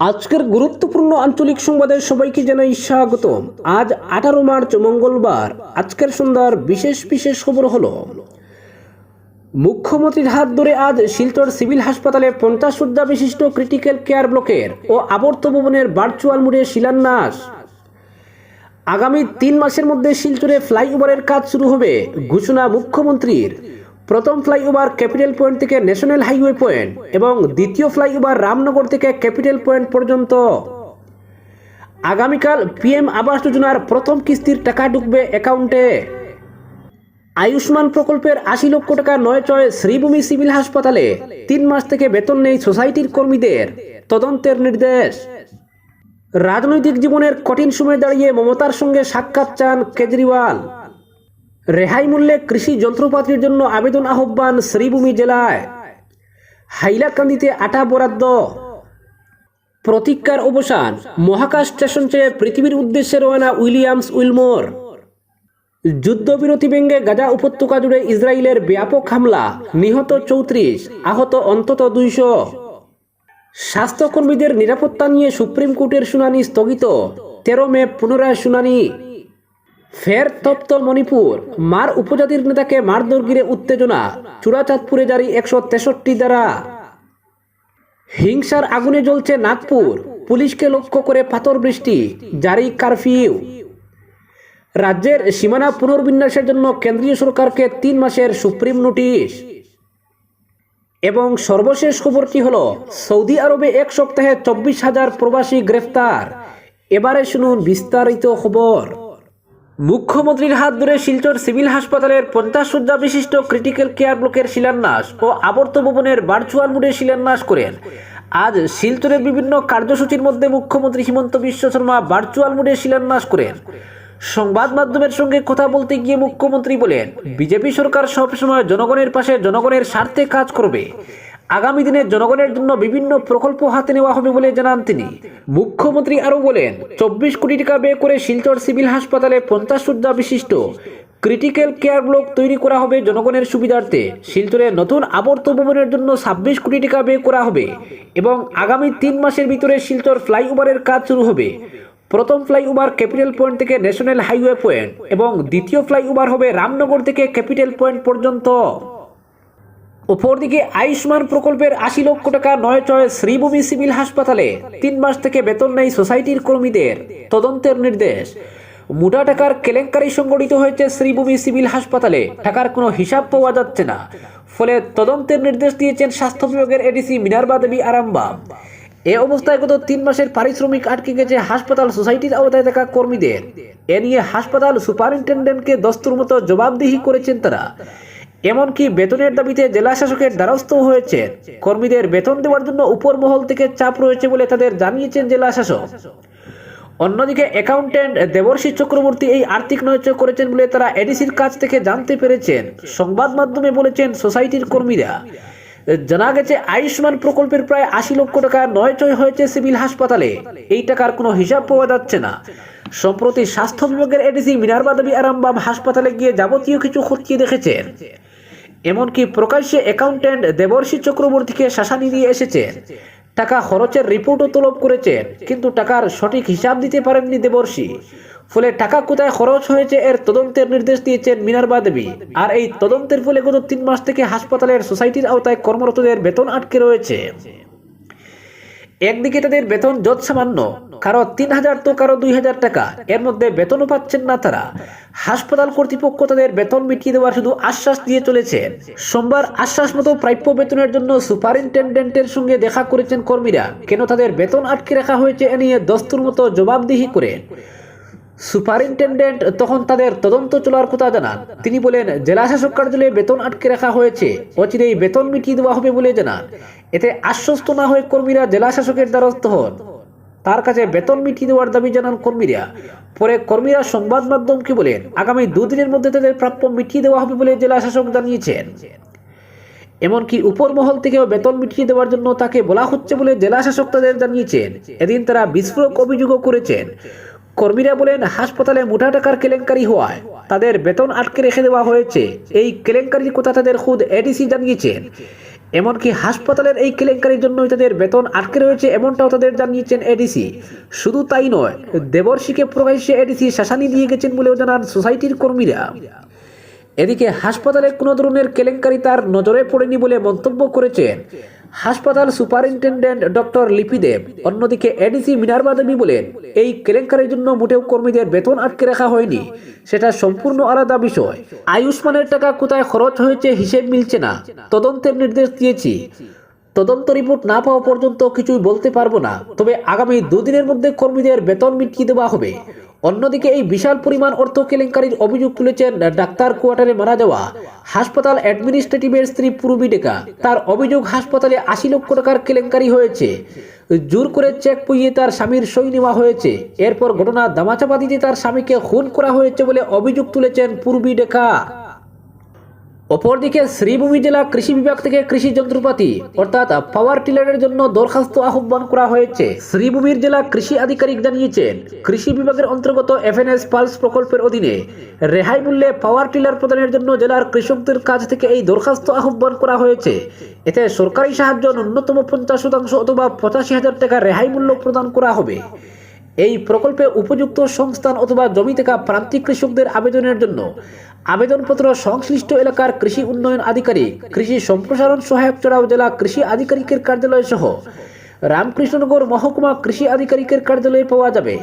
আজকের গুরুত্বপূর্ণ আঞ্চলিক সংবাদে সবাইকে জানাই স্বাগতম। আজ আঠারো মার্চ, মঙ্গলবার। আজকের সন্ধ্যার বিশেষ বিশেষ খবর হলো, মুখ্যমন্ত্রীর হাত ধরে আজ শিলচর সিভিল হাসপাতালে পঞ্চাশ শয্যা বিশিষ্ট ক্রিটিক্যাল কেয়ার ব্লকের ও আবর্ত ভবনের ভার্চুয়াল মোডে শিলান্যাস। আগামী তিন মাসের মধ্যে শিলচরে ফ্লাইওভারের কাজ শুরু হবে, ঘোষণা মুখ্যমন্ত্রীর। প্রথম ফ্লাইওভার ক্যাপিটাল পয়েন্ট থেকে ন্যাশনাল হাইওয়ে পয়েন্ট এবং দ্বিতীয় ফ্লাইওভার রামনগর থেকে ক্যাপিটাল পয়েন্ট পর্যন্ত। আগামীকাল পিএম আবাস যোজনার প্রথম কিস্তির টাকা ঢুকবে অ্যাকাউন্টে। আয়ুষ্মান প্রকল্পের আশি লক্ষ টাকা নয় ছয় শ্রীভূমি সিভিল হাসপাতালে তিন মাস থেকে বেতন নেই সোসাইটির কর্মীদের, তদন্তের নির্দেশ। রাজনৈতিক জীবনের কঠিন সময়ে দাঁড়িয়ে মমতার সঙ্গে সাক্ষাৎ চান কেজরিওয়াল। রেহাই মূল্যে কৃষি যন্ত্রপাতির জন্য আবেদন আহ্বান শ্রীভূমি জেলায়। হাইলাকান্দিতে আটা বরাদ্দ। প্রতিজ্ঞার অবসান। মহাকাশ স্টেশন চেয়ে পৃথিবীর উদ্দেশ্যে রওনা উইলিয়ামস উইলমোর। যুদ্ধবিরতি ভেঙ্গে গাজা উপত্যকা জুড়ে ইসরায়েলের ব্যাপক হামলা। নিহত চৌত্রিশ, আহত অন্তত দুইশো। স্বাস্থ্যকর্মীদের নিরাপত্তা নিয়ে সুপ্রিম কোর্টের শুনানি স্থগিত। তেরো মে পুনরায় শুনানি। ফের তপ্ত মণিপুর। মার উপজাতির নেতাকে মারধর গিরে উত্তেজনা। চূড়াচাঁদপুরে জারি একশো তেষট্টি দ্বারা হিংসার আগুনে জ্বলছে নাগপুর। পুলিশকে লক্ষ্য করে পাথর বৃষ্টি। জারি কারফিউ। রাজ্যের সীমানা পুনর্বিন্যাসের জন্য কেন্দ্রীয় সরকারকে তিন মাসের সুপ্রিম নোটিশ। এবং সর্বশেষ খবরটি হল, সৌদি আরবে এক সপ্তাহে চব্বিশ হাজার প্রবাসী গ্রেফতার। এবারে শুনুন বিস্তারিত খবর। মুখ্যমন্ত্রীর হাত ধরে শিলচর সিভিল হাসপাতালের পঞ্চাশ শয্যা বিশিষ্ট ক্রিটিক্যাল কেয়ার ব্লকের শিলান্যাস ও আবর্ত ভবনের ভার্চুয়াল মোডে শিলান্যাস করেন। আজ শিলচরের বিভিন্ন কার্যসূচির মধ্যে মুখ্যমন্ত্রী হিমন্ত বিশ্ব শর্মা ভার্চুয়াল মোডে শিলান্যাস করেন। সংবাদ মাধ্যমের সঙ্গে কথা বলতে গিয়ে মুখ্যমন্ত্রী বলেন, বিজেপি সরকার সবসময় জনগণের পাশে জনগণের স্বার্থে কাজ করবে। আগামী দিনে জনগণের জন্য বিভিন্ন প্রকল্প হাতে নেওয়া হবে বলে জানান তিনি। মুখ্যমন্ত্রী আরও বলেন, চব্বিশ কোটি টাকা ব্যয় করে শিলচর সিভিল হাসপাতালে পঞ্চাশ শয্যা বিশিষ্ট ক্রিটিক্যাল কেয়ার ব্লক তৈরি করা হবে জনগণের সুবিধার্থে। শিলচরে নতুন আবর্ত ভবনের জন্য ছাব্বিশ কোটি টাকা ব্যয় করা হবে এবং আগামী তিন মাসের ভিতরে শিলচর ফ্লাইওভারের কাজ শুরু হবে। প্রথম ফ্লাইওভার ক্যাপিটাল পয়েন্ট থেকে ন্যাশনাল হাইওয়ে পয়েন্ট এবং দ্বিতীয় ফ্লাইওভার হবে রামনগর থেকে ক্যাপিটাল পয়েন্ট পর্যন্ত। অপরদিকে আয়ুষ্মান প্রকল্পের আশি লক্ষ টাকা নয় ছয় শ্রীভূমি সিভিল হাসপাতালে তিন মাস থেকে বেতন নেই সোসাইটির কর্মীদের তদন্তের নির্দেশ। মোটা টাকার কেলেঙ্কারি সংগঠিত হয়েছে শ্রীভূমি সিভিল হাসপাতালে, টাকার কোনো হিসাব পাওয়া যাচ্ছে না। ফলে তদন্তের নির্দেশ দিয়েছেন স্বাস্থ্য বিভাগের এডিসি মিনারবা দেবী আরামবাগ। এ অবস্থায় গত তিন মাসের পারিশ্রমিক আটকে গেছে হাসপাতাল সোসাইটির আওতায় থাকা কর্মীদের। এ নিয়ে হাসপাতাল সুপারিনটেন্ডেন্টকে দস্তুর মতো জবাবদিহি করেছেন তারা। এমনকি বেতনের দাবিতে জেলা শাসকের দ্বারস্থ হয়েছে। কর্মীদের বেতন দেওয়ার জন্য উপর মহল থেকে চাপ রয়েছে বলে তাদের জানিয়েছেন জেলা শাসক। অন্যদিকে অ্যাকাউন্ট্যান্ট দেবর্ষী চক্রবর্তী এই আর্থিক নৈচ করেছেন বলে তারা এডিসির কাছ থেকে জানতে পেরেছেন। সংবাদ মাধ্যমে বলেছেন সোসাইটির কর্মীরা। জানা গেছে, আয়ুষ্মান প্রকল্পের প্রায় আশি লক্ষ টাকা নয় ছয় হয়েছে সিভিল হাসপাতালে। এই টাকার কোনো হিসাব পাওয়া যাচ্ছে না। সম্প্রতি স্বাস্থ্য বিভাগের এডিসি মিনারবা দেবী আরামবাম হাসপাতালে গিয়ে যাবতীয় কিছু খতিয়ে দেখেছেন এমনকি প্রকাশ্যে অ্যাকাউন্ট্যান্ট দেবর্ষী চক্রবর্তীকে শাসানি দিয়ে এসেছেন টাকা খরচের রিপোর্টও তলব করেছেন কিন্তু টাকার সঠিক হিসাব দিতে পারেননি দেবর্ষী। ফলে টাকা কোথায় খরচ হয়েছে এর তদন্তের নির্দেশ দিয়েছেন মিনারবা দেবী আর এই তদন্তের ফলে গত তিন মাস থেকে হাসপাতালের সোসাইটির আওতায় কর্মরতদের বেতন আটকে রয়েছে। একদিকে তাদের বেতন যত সামান্য কারও তিন হাজার তো কারও দুই হাজার টাকা। এর মধ্যে বেতনও পাচ্ছেন না তারা। হাসপাতাল কর্তৃপক্ষ তাদের বেতন মিটিয়ে দেওয়ার শুধু আশ্বাস দিয়ে চলেছেন সোমবার আশ্বাস মতো প্রাপ্য বেতনের জন্য সুপারিনটেন্ডেন্টের সঙ্গে দেখা করেছেন কর্মীরা। কেন তাদের বেতন আটকে রাখা হয়েছে এ নিয়ে দস্তুর মতো জবাবদিহি করেন সুপারিনটেন্ডেন্ট তখন তাদের তদন্ত চলার কথা জানান। তিনি বলেন জেলা শাসক কার্যালয়ে বেতন আটকে রাখা হয়েছে। অচিরেই বেতন মিটিয়ে দেওয়া হবে বলে জানান। এতে আশ্বস্ত না হয়ে কর্মীরা জেলা শাসকের দ্বারস্থ হন। তার কাছে বেতন মিটিয়ে দেওয়ার দাবি জানান কর্মীরা। পরে কর্মীরা সংবাদ মাধ্যমকে বলেন, আগামী দুদিনের মধ্যে তাদের প্রাপ্য মিটিয়ে দেওয়া হবে বলে জেলা শাসক জানিয়েছেন। এমনকি উপর মহল থেকেও বেতন মিটিয়ে দেওয়ার জন্য তাকে বলা হচ্ছে বলে জেলা শাসক তাদের জানিয়েছেন। এদিন তারা বিস্ফোরক অভিযোগও করেছেন। কর্মীরা বলেন, হাসপাতালে মোটা টাকার কেলেঙ্কারি হওয়ায় তাদের বেতন আটকে রেখে দেওয়া হয়েছে। এই কেলেঙ্কারির কথা তাদের খুদ এডিসি জানিয়েছেন। এমনকি হাসপাতালের এই কেলেঙ্কারির জন্যই তাদের বেতন আটকে রয়েছে এমনটাও তাদের জানিয়েছেন এডিসি শুধু তাই নয়, দেবর্ষীকে প্রকাশ্যে এডিসি শাসানি দিয়ে গেছেন বলেও জানান সোসাইটির কর্মীরা। এদিকে হাসপাতালে কোনো ধরনের কেলেঙ্কারি তার নজরে পড়েনি বলে মন্তব্য করেছেন। হাসপাতাল সুপারিনটেন্ডেন্ট ডক্টর লিপি দেব অন্যদিকে এডিসি মিনারবা দেবী বলেন, এই কেলেঙ্কারির জন্য মোটেও কর্মীদের বেতন আটকে রাখা হয়নি। সেটা সম্পূর্ণ আলাদা বিষয়। আয়ুষ্মানের টাকা কোথায় খরচ হয়েছে হিসেব মিলছে না। তদন্তের নির্দেশ দিয়েছি। তদন্ত রিপোর্ট না পাওয়া পর্যন্ত কিছুই বলতে পারব না। তবে আগামী দুদিনের মধ্যে কর্মীদের বেতন মিটিয়ে দেওয়া হবে। অন্যদিকে এই বিশাল পরিমাণ অর্থ কেলেঙ্কারির অভিযোগ তুলেছেন ডাক্তার কোয়ার্টারে মারা যাওয়া হাসপাতাল অ্যাডমিনিস্ট্রেটিভের স্ত্রী পূর্বী ডেকা তার অভিযোগ, হাসপাতালে আশি লক্ষ টাকার কেলেঙ্কারি হয়েছে। জোর করে চেক পুইয়ে তার স্বামীর সই নেওয়া হয়েছে। এরপর ঘটনা দামাচাপা দিতে তার স্বামীকে খুন করা হয়েছে বলে অভিযোগ তুলেছেন পূর্বী ডেকা অপরদিকে শ্রীভূমি জেলা কৃষি বিভাগ থেকে কৃষি যন্ত্রপাতি, অর্থাৎ পাওয়ার টিলারের জন্য দরখাস্ত আহ্বান করা হয়েছে। শ্রীভূমির জেলা কৃষি আধিকারিক জানিয়েছেন, কৃষি বিভাগের অন্তর্গত এফএনএস পালস প্রকল্পের অধীনে রেহাই মূল্যে পাওয়ার টিলার প্রদানের জন্য জেলার কৃষকদের কাছ থেকে এই দরখাস্ত আহ্বান করা হয়েছে। এতে সরকারি সাহায্য ন্যূনতম পঞ্চাশ শতাংশ অথবা পঁচাশি হাজার টাকা রেহাই মূল্য প্রদান করা হবে। এই প্রকল্পে উপযুক্ত সংস্থান অথবা জমি থাকা প্রান্তিক কৃষকদের আবেদনের জন্য আবেদনপত্র সংশ্লিষ্ট এলাকার কৃষি উন্নয়ন আধিকারিক, কৃষি সম্প্রসারণ সহায়ক চড়াও জেলা কৃষি আধিকারিকের কার্যালয় সহ রামকৃষ্ণনগর মহকুমা কৃষি আধিকারিকের কার্যালয়ে পাওয়া যাবে।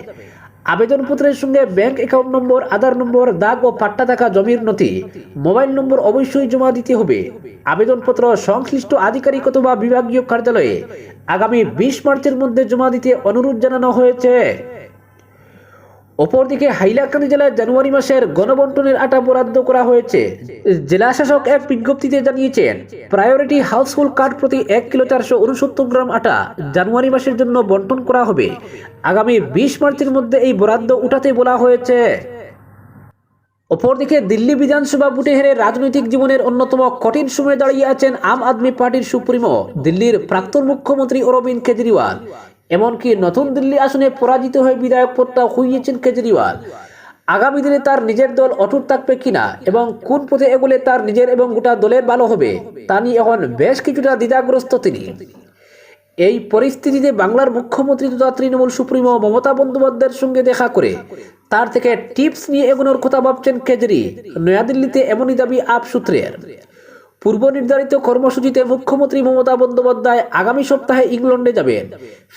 আবেদনপত্রের সঙ্গে ব্যাংক অ্যাকাউন্ট নম্বর, আধার নম্বর, দাগ ও পাট্টা থাকা জমির নথি। মোবাইল নম্বর অবশ্যই জমা দিতে হবে। আবেদনপত্র সংশ্লিষ্ট আধিকারিক অথবা বিভাগীয় কার্যালয়ে আগামী বিশ মার্চের মধ্যে জমা দিতে অনুরোধ জানানো হয়েছে। অপরদিকে হাইলাকান্দি জেলায় জানুয়ারি মাসের গণবন্টনের আটা বরাদ্দ করা হয়েছে। জেলা শাসক এক বিজ্ঞপ্তিতে জানিয়েছেন, প্রায়োরিটি হাউসহোল্ড কার্ড প্রতি এক কিলো চারশো উনসত্তর গ্রাম আটা জানুয়ারি মাসের জন্য বন্টন করা হবে। আগামী বিশ মার্চের মধ্যে এই বরাদ্দ উঠাতে বলা হয়েছে। অপরদিকে দিল্লি বিধানসভা ভোটে হেরে রাজনৈতিক জীবনের অন্যতম কঠিন সময়ে দাঁড়িয়ে আছেন আম আদমি পার্টির সুপ্রিমো। দিল্লির প্রাক্তন মুখ্যমন্ত্রী অরবিন্দ কেজরিওয়াল। এমনকি নতুন দিল্লি আসনে পরাজিত হয়ে বিধায়ক পদটা খুইয়েছেন কেজরিওয়াল। আগামী দিনে তার নিজের দল অটুট থাকবে কিনা এবং কোন পথে এগুলে তার নিজের এবং গোটা দলের ভালো হবে, তা নিয়ে এখন বেশ কিছুটা দ্বিধাগ্রস্ত তিনি। এই পরিস্থিতিতে বাংলার মুখ্যমন্ত্রী তথা তৃণমূল সুপ্রিমো মমতা বন্দ্যোপাধ্যায়ের সঙ্গে দেখা করে তার থেকে টিপস নিয়ে এগোনোর কথা ভাবছেন কেজরি। নয়াদিল্লিতে এমনই দাবি আপ সূত্রের। পূর্ব নির্ধারিত কর্মসূচিতে মুখ্যমন্ত্রী মমতা বন্দ্যোপাধ্যায় আগামী সপ্তাহে ইংল্যান্ডে যাবেন।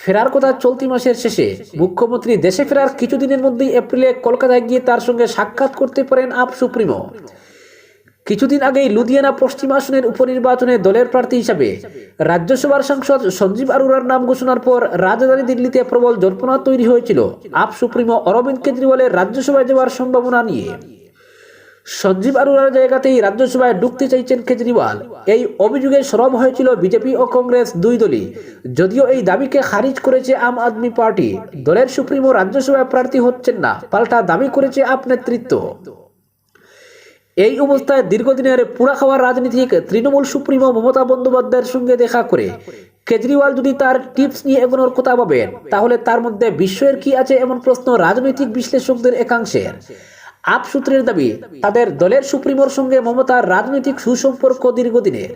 ফেরার কথা চলতি মাসের শেষে মুখ্যমন্ত্রী দেশে ফেরার কিছুদিনের মধ্যেই এপ্রিলে কলকাতায় গিয়ে তার সঙ্গে সাক্ষাৎ করতে পারেন আপ সুপ্রিমো। কিছুদিন আগেই লুধিয়ানা পশ্চিম আসনের উপনির্বাচনে দলের প্রার্থী হিসাবে রাজ্যসভার সাংসদ সঞ্জীব আরোরার নাম ঘোষণার পর রাজধানী দিল্লিতে প্রবল জল্পনা তৈরি হয়েছিল। আপ সুপ্রিমো অরবিন্দ কেজরিওয়ালের রাজ্যসভায় যাওয়ার সম্ভাবনা নিয়ে। সঞ্জীব আরোরার জায়গাতেই রাজ্যসভায় ঢুকতে চাইছেন কেজরিওয়াল। এই অভিযোগে সরব হয়েছিল বিজেপি ও কংগ্রেস দুই দলই। যদিও এই দাবিকে খারিজ করেছে আম আদমি পার্টি। দলের সুপ্রিমো রাজ্যসভায় প্রার্থী হচ্ছেন না, পাল্টা দাবি করেছে আপ নেতৃত্ব। এই অবস্থায় দীর্ঘদিনের পুরা খাওয়ার রাজনীতিক তৃণমূল সুপ্রিমো মমতা বন্দ্যোপাধ্যায়ের সঙ্গে দেখা করে কেজরিওয়াল যদি তার টিপস নিয়ে এগোনোর কথা ভাবেন, তাহলে তার মধ্যে বিশ্বের কি আছে এমন প্রশ্ন রাজনৈতিক বিশ্লেষকদের একাংশের? আপ সূত্রের দাবি তাদের দলের সুপ্রিমোর সঙ্গে মমতার রাজনৈতিক সুসম্পর্ক দীর্ঘদিনের।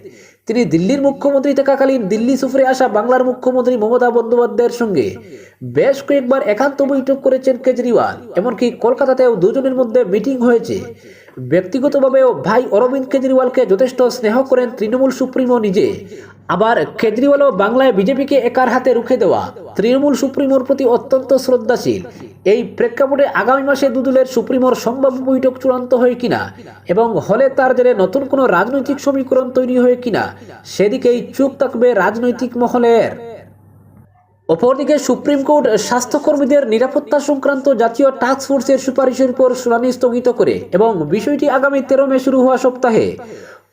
তিনি দিল্লির মুখ্যমন্ত্রী থাকাকালীন দিল্লি সফরে আসা বাংলার মুখ্যমন্ত্রী মমতা বন্দ্যোপাধ্যায়ের সঙ্গে বেশ কয়েকবার একান্ত বৈঠক করেছেন কেজরিওয়াল। এমনকি কলকাতাতেও দুজনের মধ্যে মিটিং হয়েছে। ব্যক্তিগতভাবেও ভাই অরবিন্দ কেজরিওয়ালকে যথেষ্ট স্নেহ করেন তৃণমূল সুপ্রিমো নিজে। আবার কেজরিওয়ালও বাংলায় বিজেপিকে একার হাতে রুখে দেওয়া। তৃণমূল সুপ্রিমোর প্রতি অত্যন্ত শ্রদ্ধাশীল। এই প্রেক্ষাপটে আগামী মাসে দুদলের সুপ্রিমোর সম্ভাব্য বৈঠক চূড়ান্ত হয় কিনা এবং হলে তার জেরে নতুন কোনো রাজনৈতিক সমীকরণ তৈরি হয় কিনা সেদিকেই চুপ থাকবে রাজনৈতিক মহলের। অপরদিকে সুপ্রিম কোর্ট স্বাস্থ্যকর্মীদের নিরাপত্তা সংক্রান্ত জাতীয় টাস্ক ফোর্সের সুপারিশের উপর শুনানি স্থগিত করে এবং বিষয়টি আগামী তেরো মে শুরু হওয়া সপ্তাহে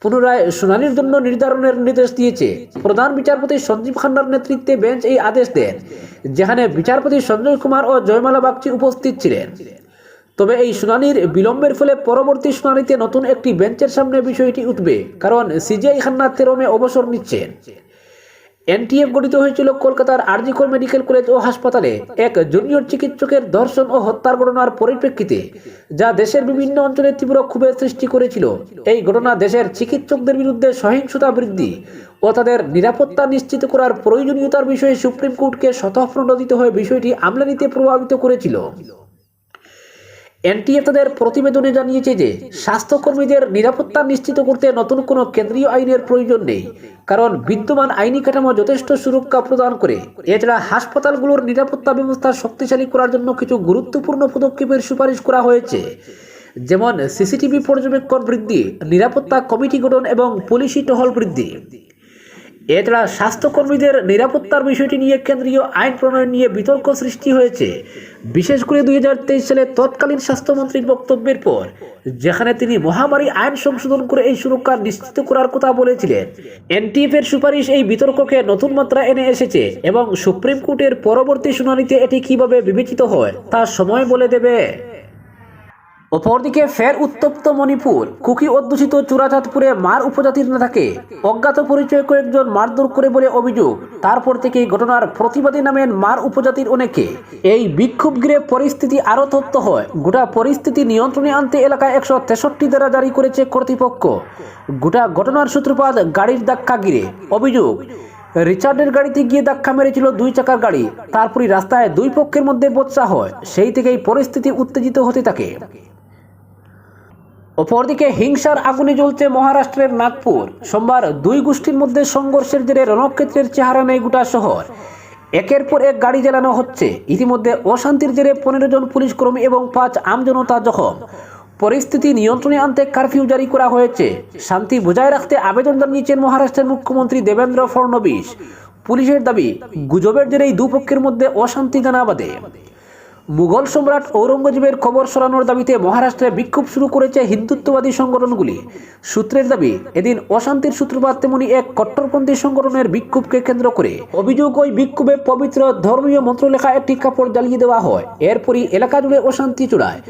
পুনরায় শুনানির জন্য নির্ধারণের নির্দেশ দিয়েছে। প্রধান বিচারপতি সঞ্জীব খান্নার নেতৃত্বে বেঞ্চ এই আদেশ দেন, যেখানে বিচারপতি সঞ্জয় কুমার ও জয়মালা বাগচি উপস্থিত ছিলেন। তবে এই শুনানির বিলম্বের ফলে পরবর্তী শুনানিতে নতুন একটি বেঞ্চের সামনে বিষয়টি উঠবে, কারণ সিজিআই খান্না তেরো মে অবসর নিচ্ছেন এনটিএফ গঠিত হয়েছিল কলকাতার আরজিকর মেডিকেল কলেজ ও হাসপাতালে। এক জুনিয়র চিকিৎসকের ধর্ষণ ও হত্যার ঘটনার পরিপ্রেক্ষিতে, যা দেশের বিভিন্ন অঞ্চলে তীব্র ক্ষোভের সৃষ্টি করেছিল। এই ঘটনা দেশের চিকিৎসকদের বিরুদ্ধে সহিংসতা বৃদ্ধি ও তাদের নিরাপত্তা নিশ্চিত করার প্রয়োজনীয়তার বিষয়ে সুপ্রিম কোর্টকে স্বতঃপ্রণোদিত হয়ে বিষয়টি আমলে নিতে প্রভাবিত করেছিল। এনটিএ তাদের প্রতিবেদনে জানিয়েছে যে, স্বাস্থ্যকর্মীদের নিরাপত্তা নিশ্চিত করতে নতুন কোনো কেন্দ্রীয় আইনের প্রয়োজন নেই, কারণ বিদ্যমান আইনি কাঠামো যথেষ্ট সুরক্ষা প্রদান করে। এছাড়া হাসপাতালগুলোর নিরাপত্তা ব্যবস্থা শক্তিশালী করার জন্য কিছু গুরুত্বপূর্ণ পদক্ষেপের সুপারিশ করা হয়েছে। যেমন, সিসিটিভি পর্যবেক্ষণ বৃদ্ধি, নিরাপত্তা কমিটি গঠন এবং পুলিশি টহল বৃদ্ধি। এছাড়া স্বাস্থ্যকর্মীদের নিরাপত্তার বিষয়টি নিয়ে কেন্দ্রীয় আইন প্রণয়ন নিয়ে বিতর্ক সৃষ্টি হয়েছে। বিশেষ করে দুই হাজার তেইশ সালে তৎকালীন স্বাস্থ্যমন্ত্রীর বক্তব্যের পর, যেখানে তিনি মহামারী আইন সংশোধন করে এই সুরক্ষা নিশ্চিত করার কথা বলেছিলেন। এনটিএফ এর সুপারিশ এই বিতর্ককে নতুন মাত্রা এনে এসেছে এবং সুপ্রিম কোর্টের পরবর্তী শুনানিতে এটি কীভাবে বিবেচিত হয়, তা সময় বলে দেবে। অপরদিকে ফের উত্তপ্ত মণিপুর। কুকি অধ্যুষিত চূড়াচাঁদপুরে মার উপজাতির নেতাকে অজ্ঞাত পরিচয় কয়েকজন মারধর করে বলে অভিযোগ। তারপর থেকেই ঘটনার প্রতিবাদী নামেন মার উপজাতির অনেকে। এই বিক্ষোভ ঘিরে পরিস্থিতি আরও তপ্ত হয়। গোটা পরিস্থিতি নিয়ন্ত্রণে আনতে এলাকায় একশো তেষট্টি দ্বারা জারি করেছে কর্তৃপক্ষ। গোটা ঘটনার সূত্রপাত গাড়ির ধাক্কা ঘিরে। অভিযোগ, রিচার্ডের গাড়িতে গিয়ে ধাক্কা মেরেছিল দুই চাকার গাড়ি। তারপরই রাস্তায় দুই পক্ষের মধ্যে বচসা হয়। সেই থেকেই পরিস্থিতি উত্তেজিত হতে থাকে। অপরদিকে হিংসার আগুনে জ্বলছে মহারাষ্ট্রের নাগপুর। সোমবার দুই গোষ্ঠীর মধ্যে সংঘর্ষের জেরে রণক্ষেত্রের চেহারা নেই গোটা শহর। একের পর এক গাড়ি জ্বালানো হচ্ছে। ইতিমধ্যে অশান্তির জেরে পনেরো জন পুলিশ কর্মী এবং পাঁচ আমজনতা জখম। পরিস্থিতি নিয়ন্ত্রণে আনতে কারফিউ জারি করা হয়েছে। শান্তি বজায় রাখতে আবেদন জানিয়েছেন মহারাষ্ট্রের মুখ্যমন্ত্রী দেবেন্দ্র ফড়নবিস পুলিশের দাবি, গুজবের জেরেই দুপক্ষের মধ্যে অশান্তি দানা বাঁধে মুঘল সম্রাট ঔরঙ্গজেবের খবর সরানোর দাবিতে মহারাষ্ট্রে বিক্ষোভ শুরু করেছে হিন্দুত্ববাদী সংগঠনগুলি। সূত্রের দাবি, এদিন অশান্তির সূত্রপাত তেমনি এক কট্টরপন্থী সংগঠনের বিক্ষোভকে কেন্দ্র করে অভিযোগ ওই বিক্ষোভে পবিত্র ধর্মীয় মন্ত্রলেখা একটি কাপড় জ্বালিয়ে দেওয়া হয়। এরপরই এলাকা জুড়ে অশান্তি চূড়ায়।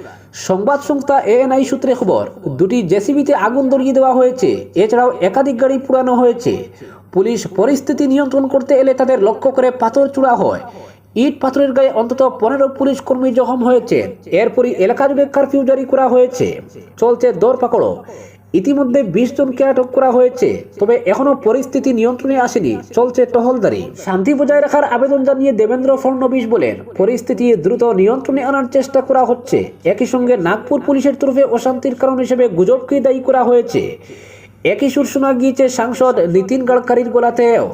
সংবাদ সংস্থা এএনআই সূত্রে খবর, দুটি জেসিবিতে আগুন ধরিয়ে দেওয়া হয়েছে। এছাড়াও একাধিক গাড়ি পুরানো হয়েছে। পুলিশ পরিস্থিতি নিয়ন্ত্রণ করতে এলে তাদের লক্ষ্য করে পাথর চূড়া হয়। ইট পাথরের গায়ে অন্তত পনেরো পুলিশ কর্মী জখম হয়েছে। এরপরই এলাকা জুড়ে কারফিউ জারি করা হয়েছে। চলছে দৌড় পাকড়ো ইতিমধ্যে বিশ জনকে আটক করা হয়েছে। তবে এখনও পরিস্থিতি নিয়ন্ত্রণে আসেনি। চলছে টহলদারি। শান্তি বজায় রাখার আবেদন জানিয়ে দেবেন্দ্র ফডনবিস বলেন, পরিস্থিতি দ্রুত নিয়ন্ত্রণে আনার চেষ্টা করা হচ্ছে। একই সঙ্গে নাগপুর পুলিশের তরফে অশান্তির কারণ হিসেবে গুজবকে দায়ী করা হয়েছে। একই সুর শোনা গিয়েছে সাংসদ নীতিন গাডকারির গোলাতেও।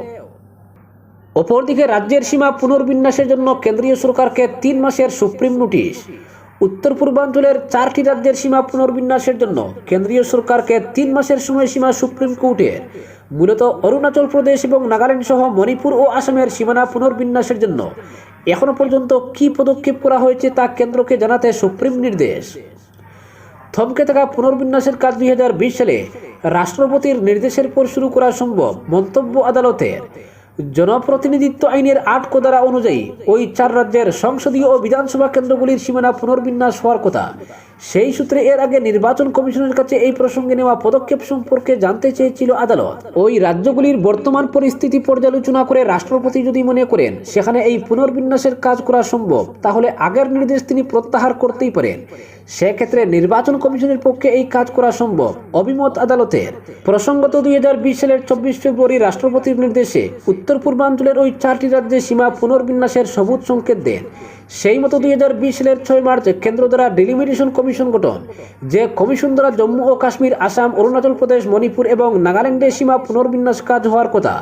অপরদিকে রাজ্যের সীমা পুনর্বিন্যাসের জন্য কেন্দ্রীয় সরকারকে তিন মাসের সুপ্রিম নোটিশ। উত্তর পূর্বাঞ্চলের চারটি রাজ্যের সীমা পুনর্বিন্যাসের জন্য কেন্দ্রীয় সরকারকে তিন মাসের সময়সীমা সুপ্রিম কোর্টের মূলত অরুণাচল প্রদেশ এবং নাগাল্যান্ড সহ মণিপুর ও আসামের সীমানা পুনর্বিন্যাসের জন্য। এখনও পর্যন্ত কী পদক্ষেপ করা হয়েছে তা কেন্দ্রকে জানাতে সুপ্রিম নির্দেশ। থমকে থাকা পুনর্বিন্যাসের কাজ দুই হাজার বিশ সালে রাষ্ট্রপতির নির্দেশের পর শুরু করা সম্ভব মন্তব্য আদালতের। জনপ্রতিনিধিত্ব আইনের আট কোদারা অনুযায়ী ওই চার রাজ্যের সংসদীয় ও বিধানসভা কেন্দ্রগুলির সীমানা পুনর্বিন্যাস হওয়ার কথা। সেই সূত্রে এর আগে নির্বাচন কমিশনের কাছে এই প্রসঙ্গে নেওয়া পদক্ষেপ সম্পর্কে জানতে চেয়েছিল আদালত। ওই রাজ্যগুলির বর্তমান পরিস্থিতি পর্যালোচনা করে রাষ্ট্রপতি যদি মনে করেন সেখানে এই পুনর্বিন্যাসের কাজ করা সম্ভব, তাহলে আগের নির্দেশ তিনি প্রত্যাহার করতেই পারেন। সেক্ষেত্রে নির্বাচন কমিশনের পক্ষে এই কাজ করা সম্ভব, অভিমত আদালতের। প্রসঙ্গত দুই হাজার বিশ সালের চব্বিশ ফেব্রুয়ারি রাষ্ট্রপতির নির্দেশে উত্তর পূর্বাঞ্চলের ওই চারটি রাজ্যে সীমা পুনর্বিন্যাসের সবুজ সংকেত দেন। সেই মতো দুই হাজার বিশ সালের ছয় মার্চ কেন্দ্র দ্বারা ডিলিমিটেশন কমিশন গঠন, যে কমিশন দ্বারা জম্মু ও কাশ্মীর, আসাম, অরুণাচল প্রদেশ, মণিপুর এবং নাগাল্যান্ডের সীমা পুনর্বিন্যাস কাজ হওয়ার কথা।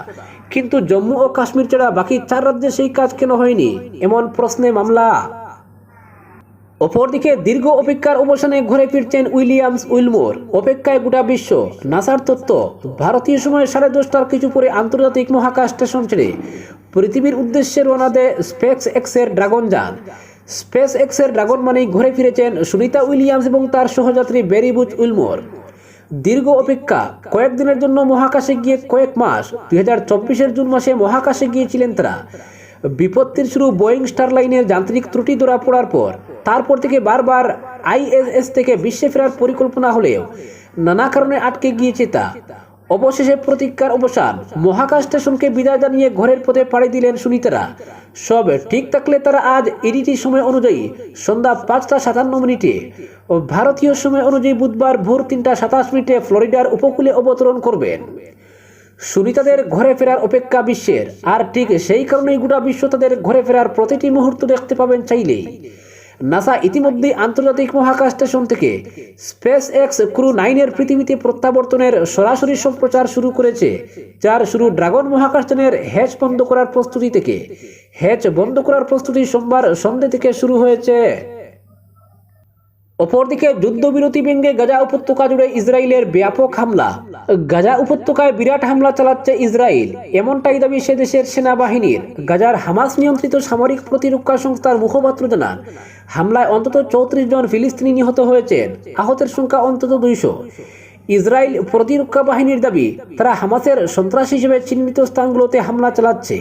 কিন্তু জম্মু ও কাশ্মীর ছাড়া বাকি চার রাজ্যে সেই কাজ কেন হয়নি? এমন প্রশ্নে মামলা। অপরদিকে দীর্ঘ অপেক্ষার অবসানে ঘুরে ফিরছেন উইলিয়ামস উইলমোর। অপেক্ষায় গোটা বিশ্ব, নাসার তত্ত্ব, ভারতীয় সময় সাড়ে দশটার কিছু পরে আন্তর্জাতিক মহাকাশ স্টেশন ছেড়ে পৃথিবীর উদ্দেশ্যে রওনা দেয় স্পেস এক্সের ড্রাগন যান। স্পেস এক্সের ড্রাগন মানেই ঘুরে ফিরেছেন সুনিতা উইলিয়ামস এবং তার সহযাত্রী বেরিবুচ উইলমোর। দীর্ঘ অপেক্ষা কয়েকদিনের জন্য মহাকাশে গিয়ে কয়েক মাস, দুই হাজার জুন মাসে মহাকাশে গিয়েছিলেন তারা। বিপত্তির শুরু বোয়িং স্টারলাইনের যান্ত্রিক ত্রুটি ধরা পড়ার পর, তারপর থেকে বারবার আইএসএস থেকে বিশ্বে ফেরার পরিকল্পনা হলেও নানা কারণে আটকে গিয়েছে তা। অবশেষে প্রতিজ্ঞার অবসান, মহাকাশ স্টেশনকে বিদায় জানিয়ে ঘরের পথে পাড়ি দিলেন সুনীতারা। সব ঠিক থাকলে তারা আজ এডিটি সময় অনুযায়ী সন্ধ্যা পাঁচটা সাতান্ন মিনিটে ও ভারতীয় সময় অনুযায়ী বুধবার ভোর তিনটা সাতাশ মিনিটে ফ্লোরিডার উপকূলে অবতরণ করবেন। সুনিতাদের ঘরে ফেরার অপেক্ষা বিশ্বের, আর ঠিক সেই কারণেই গোটা বিশ্ব তাদের ঘরে ফেরার প্রতিটি মুহূর্ত দেখতে পাবেন চাইলেই। নাসা ইতিমধ্যে আন্তর্জাতিক মহাকাশ স্টেশন থেকে স্পেস এক্স ক্রু নাইনের পৃথিবীতে প্রত্যাবর্তনের সরাসরি সম্প্রচার শুরু করেছে, যার শুরু ড্রাগন মহাকাশযানের হ্যাচ বন্ধ করার প্রস্তুতি থেকে। হ্যাচ বন্ধ করার প্রস্তুতি সোমবার সন্ধ্যে থেকে শুরু হয়েছে। অপরদিকে যুদ্ধবিরতি ভেঙে গাজা উপত্যকা জুড়ে ইসরায়েলের ব্যাপক হামলা। গাজা উপত্যকায় বিরাট হামলা চালাচ্ছে ইসরায়েল। এমনটাই দাবি সে দেশের সেনাবাহিনীর। গাজার হামাস নিয়ন্ত্রিত সামরিক প্রতিরক্ষা সংস্থার মুখপাত্র জানান, হামলায় অন্তত চৌত্রিশ জন ফিলিস্তিনি নিহত হয়েছেন। আহতের সংখ্যা অন্তত দুইশো। ইসরায়েল প্রতিরক্ষা বাহিনীর দাবি, তারা হামাসের সন্ত্রাস হিসেবে চিহ্নিত স্থানগুলোতে হামলা চালাচ্ছে।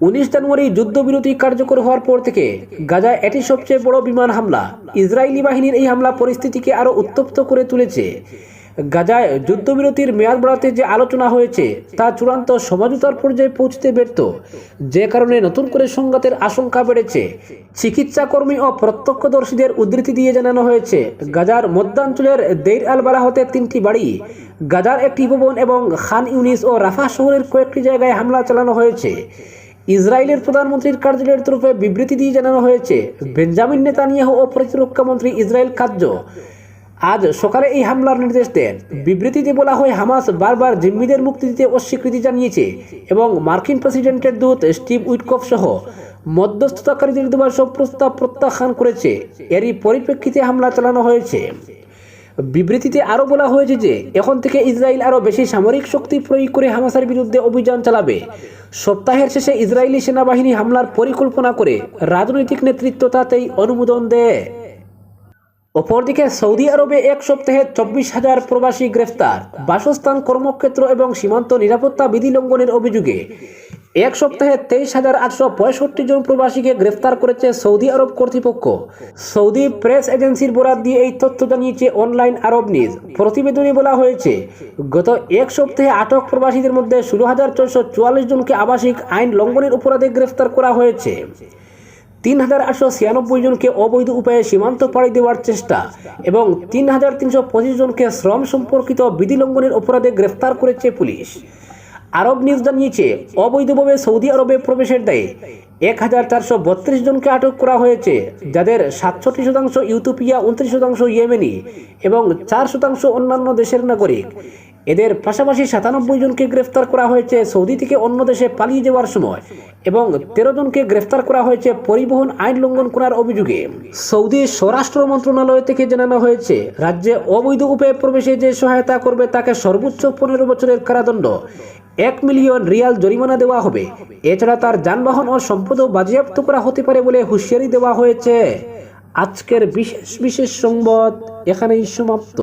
উনিশ জানুয়ারি যুদ্ধবিরতি কার্যকর হওয়ার পর থেকে গাজায় এটি সবচেয়ে বড় বিমান হামলা। ইসরায়েলি বাহিনীর এই হামলা পরিস্থিতিকে আরও উত্তপ্ত করে তুলেছে। গাজায় যুদ্ধবিরতির মেয়াদ বাড়াতে যে আলোচনা হয়েছে, তা চূড়ান্ত সমঝোতার পর্যায়ে পৌঁছতে ব্যর্থ। যে কারণে নতুন করে সংঘাতের আশঙ্কা বেড়েছে। চিকিৎসা কর্মী ও প্রত্যক্ষদর্শীদের উদ্ধৃতি দিয়ে জানানো হয়েছে, গাজার মধ্যাঞ্চলের দেইর আল বালাহতে তিনটি বাড়ি, গাজার একটি ভবন এবং খান ইউনিস ও রাফা শহরের কয়েকটি জায়গায় হামলা চালানো হয়েছে। ইসরায়েলের প্রধানমন্ত্রীর কার্যালয়ের তরফে বিবৃতি দিয়ে জানানো হয়েছে, বেঞ্জামিন নেতানিয়াহু ও প্রতিরক্ষা মন্ত্রী ইসরায়েল কার্য আজ সকালে এই হামলার নির্দেশ দেন। বিবৃতিতে বলা হয়, হামাস বারবার জিম্মিদের মুক্তি দিতে অস্বীকৃতি জানিয়েছে এবং মার্কিন প্রেসিডেন্টের দূত স্টিভ উইটকফ সহ মধ্যস্থতাকারীদের দেওয়া সব প্রস্তাব প্রত্যাখ্যান করেছে। এরই পরিপ্রেক্ষিতে হামলা চালানো হয়েছে। বিবৃতিতে আরও বলা হয়েছে যে, এখন থেকে ইসরায়েল আরও বেশি সামরিক শক্তি প্রয়োগ করে হামাসের বিরুদ্ধে অভিযান চালাবে। সপ্তাহের শেষে ইসরায়েলি সেনাবাহিনী হামলার পরিকল্পনা করে রাজনৈতিক নেতৃত্ব তাতেই অনুমোদন দেয়। অপরদিকে সৌদি আরবে এক সপ্তাহে চব্বিশ হাজার প্রবাসী গ্রেফতার। বাসস্থান কর্মক্ষেত্র এবং সীমান্ত নিরাপত্তা বিধি লঙ্ঘনের অভিযোগে এক সপ্তাহে তেইশ হাজার আটশো পঁয়ষট্টি জন প্রবাসীকে গ্রেফতার করেছে সৌদি আরব কর্তৃপক্ষ। সৌদি প্রেস এজেন্সির বরাত দিয়ে এই তথ্য জানিয়েছে অনলাইন আরব নিউজ। প্রতিবেদনে বলা হয়েছে, গত এক সপ্তাহে আটক প্রবাসীদের মধ্যে ষোলো হাজার ছয়শো চুয়াল্লিশ জনকে আবাসিক আইন লঙ্ঘনের অপরাধে গ্রেফতার করা হয়েছে। তিন হাজার আটশো ছিয়ানব্বই জনকে অবৈধ উপায়ে সীমান্ত পাড়ি দেওয়ার চেষ্টা এবং তিন হাজার তিনশো পঁচিশ জনকে শ্রম সম্পর্কিত বিধি লঙ্ঘনের অপরাধে গ্রেফতার করেছে পুলিশ। আরব নিউজ জানিয়েছে, অবৈধভাবে সৌদি আরবে প্রবেশের দায়ে এক হাজার চারশো বত্রিশ জনকে আটক করা হয়েছে, যাদের সাতষট্টি শতাংশ ইউথোপিয়া উনত্রিশ শতাংশ ইয়েমেনি এবং চার শতাংশ অন্যান্য দেশের নাগরিক। এদের পাশাপাশি সাতানব্বই জনকে গ্রেফতার করা হয়েছে সৌদি থেকে অন্য দেশে পালিয়ে যাওয়ার সময় এবং তেরো জনকে গ্রেফতার করা হয়েছে পরিবহন আইন লঙ্ঘন করার অভিযোগে। সৌদি স্বরাষ্ট্র মন্ত্রণালয় থেকে জানানো হয়েছে, রাজ্যে অবৈধ উপায়ে প্রবেশে যে সহায়তা করবে তাকে সর্বোচ্চ পনেরো বছরের কারাদণ্ড। এক মিলিয়ন রিয়াল জরিমানা দেওয়া হবে। এছাড়া তার যানবাহন ও সম্পদও বাজেয়াপ্ত করা হতে পারে বলে হুঁশিয়ারি দেওয়া হয়েছে। আজকের বিশেষ বিশেষ সংবাদ এখানেই সমাপ্ত।